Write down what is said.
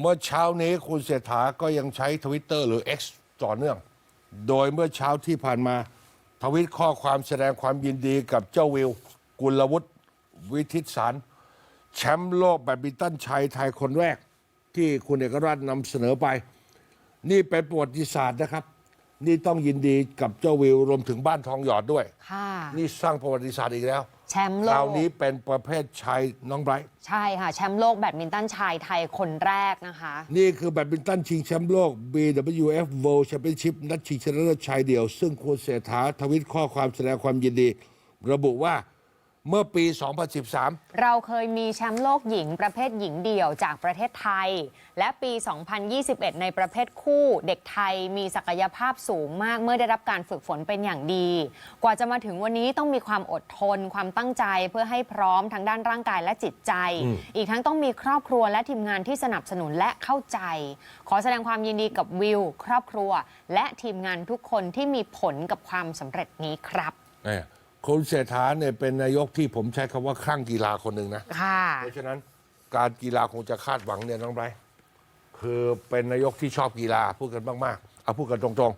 เมื่อเช้านี้คุณเศรษฐาก็ยังใช้ทวิตเตอร์หรือ X ต่อเนื่อง โดยเมื่อเช้าที่ผ่านมา ทวิตข้อความแสดงความยินดีกับเจ้าวิว กุลวุฒิวิทิศสารแชมป์โลกแบดมินตันชายไทยคนแรก ที่คุณเอกราชนำเสนอไป นี่เป็นประวัติศาสตร์นะครับ นี่ต้องยินดีกับเจ้าวิวรวมถึงบ้านทองหยอดด้วย ค่ะ นี่สร้างประวัติศาสตร์อีกแล้วแชมป์โลคราวนี้เป็นประเภทชายน้องไบรท์ใช่ค่ะ แชมป์โลกแบดมินตันชายไทยคนแรกนะคะ นี่คือแบดมินตันชิงแชมป์โลก BWF World Championship นัดชิงชนะเลิศชายเดี่ยว ซึ่งคุณเศรษฐาทวิตข้อความแสดงความยินดี ระบุว่า เมื่อปี 2013 เราเคยมีแชมป์โลกหญิงประเภทหญิงเดี่ยวจากประเทศไทย และปี 2021 ในประเภทคู่เด็กไทยมีศักยภาพสูงมากเมื่อได้รับการฝึกฝนเป็นอย่างดี กว่าจะมาถึงวันนี้ต้องมีความอดทน ความตั้งใจเพื่อให้พร้อมทั้งด้านร่างกายและจิตใจ อีกทั้งต้องมีครอบครัวและทีมงานที่สนับสนุนและเข้าใจ ขอแสดงความยินดีกับวิว ครอบครัว และทีมงานทุกคนที่มีผลกับความสำเร็จนี้ครับเนี่ย คุณเศรษฐาเนี่ยเป็นนายกที่ผมใช้คำว่าคลั่งกีฬาคนหนึ่งนะ ค่ะ เพราะฉะนั้นการกีฬาคงจะคาดหวังเนี่ยน้องไบรท์คือเป็นนายกที่ชอบกีฬาพูดกันมากๆเอาพูดกันตรง